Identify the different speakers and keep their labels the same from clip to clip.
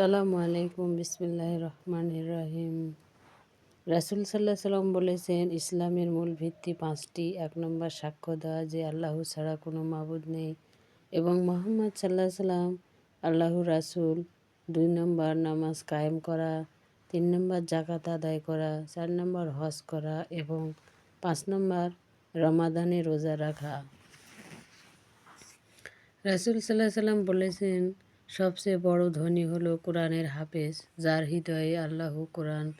Speaker 1: আসসালামু আলাইকুম বিসমিল্লাহ রহমান রহিম। রাসুল সাল্লাহ সাল্লাম বলেছেন, ইসলামের মূল ভিত্তি পাঁচটি। এক নম্বর সাক্ষ্য দেওয়া যে আল্লাহ ছাড়া কোনো মাবুদ নেই। এবং মোহাম্মদ সাল্লাহ সাল্লাম আল্লাহ রাসুল। দুই নম্বর নামাজ কায়েম করা। তিন নম্বর জাকাত আদায় করা। চার নম্বর হজ করা। এবং পাঁচ নম্বর রমাদানে রোজা রাখা। রাসুল সাল্লাহ সাল্লাম বলেছেন সবচেয়ে বড় ধনী হলো কোরআনের হাফেজ, যার হৃদয়ে আল্লাহ কোরআন,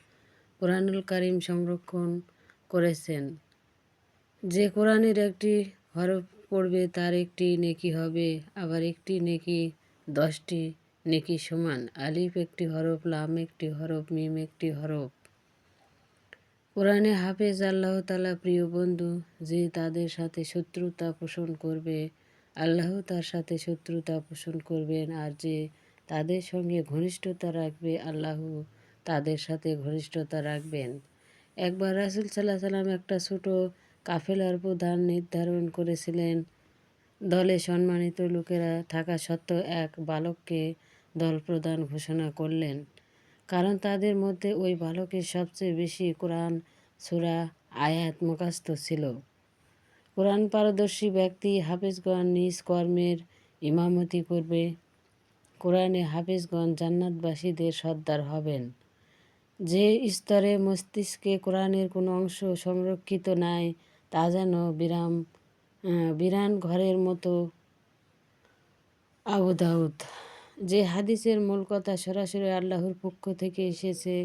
Speaker 1: কোরআনুল কারিম সংরক্ষণ করেছেন। যে কোরআনের একটি হরফ পড়বে, তার একটি নেকি হবে, আবার একটি নেকি, দশটি নেকি সমান। আলিফ একটি হরফ, লাম একটি হরফ, মিম একটি হরফ। কোরআনে হাফেজ আল্লাহ তালা প্রিয় বন্ধু, যে তাদের সাথে শত্রুতা পোষণ করবে আল্লাহ তার সাথে শত্রুতা পোষণ করবেন আর যে তাদের সঙ্গে ঘনিষ্ঠতা রাখবে, আল্লাহ তাদের সাথে ঘনিষ্ঠতা রাখবেন। একবার রাসুল সাল্লাহ সাল্লাম একটা ছোট কাফেলার প্রধান নির্ধারণ করেছিলেন। দলে সম্মানিত লোকেরা থাকা সত্ত্বেও এক বালককে দল প্রদান ঘোষণা করলেন। কারণ তাদের মধ্যে ওই বালকের সবচেয়ে বেশি কোরআন, সুরা, আয়াত মুখাস্ত ছিল। কোরআন পারদর্শী ব্যক্তি হাফেজগণ নিজ কর্মের ইমামতি করবে। কোরআনে হাফেজগণ জান্নাতবাসীদের সর্দার হবেন। যে স্তরে মস্তিষ্কে কোরআনের কোনো অংশ সংরক্ষিত নাই, তা যেন বিরাম বিরান ঘরের মতো। আবুদাউদ যে হাদিসের মূল কথা সরাসরি আল্লাহর পক্ষ থেকে এসেছে,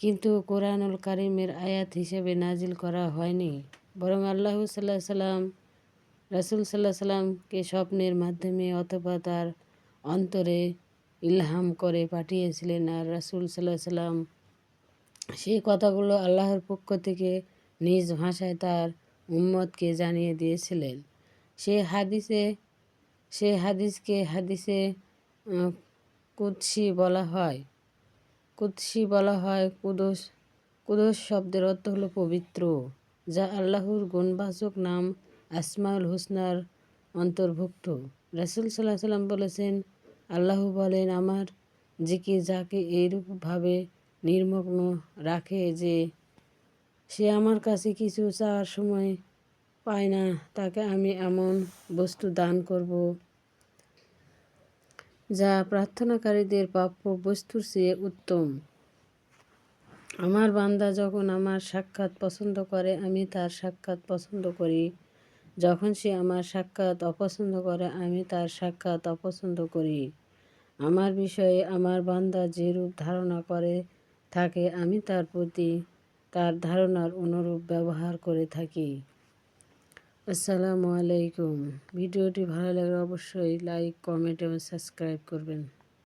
Speaker 1: কিন্তু কোরআনুল কারিমের আয়াত হিসেবে নাজিল করা হয়নি। বরং আল্লাহ সাল্লাহ সাল্লাম রাসুল সাল্লাহ সাল্লামকে স্বপ্নের মাধ্যমে অথবা তার অন্তরে ইলহাম করে পাঠিয়েছিলেন আর রাসুল সাল্লাহ সাল্লাম সেই কথাগুলো আল্লাহর পক্ষ থেকে নিজ ভাষায় তার উম্মতকে জানিয়ে দিয়েছিলেন। সে হাদিসে, সে হাদিসকে হাদিসে কুৎসি বলা হয়। কুৎসি বলা হয় কুদস কুদস শব্দের অর্থ হলো পবিত্র। যা আল্লাহর গুণবাচক নাম আসমাউল হুসনার অন্তর্ভুক্ত। রাসুল সাল্লাহ সাল্লাম বলেছেন, আল্লাহ বলেন, আমার জিকি যাকে এইরূপভাবে নির্মগ্ন রাখে যে সে আমার কাছে কিছু চাওয়ার সময় পায় না, তাকে আমি এমন বস্তু দান করব যা প্রার্থনাকারীদের প্রাপ্য বস্তুর চেয়ে উত্তম। আমার বান্দা যখন আমার সাক্ষাৎ পছন্দ করে, আমি তার সাক্ষাৎ পছন্দ করি। যখন সে আমার সাক্ষাৎ অপছন্দ করে, আমি তার সাক্ষাৎ অপছন্দ করি। আমার বিষয়ে আমার বান্দা যে রূপ ধারণা করে থাকে, আমি তার প্রতি তার ধারণার অনুরূপ ব্যবহার করে থাকি। আসসালামু আলাইকুম। ভিডিওটি ভালো লাগলে অবশ্যই লাইক, কমেন্ট এবং সাবস্ক্রাইব করবেন।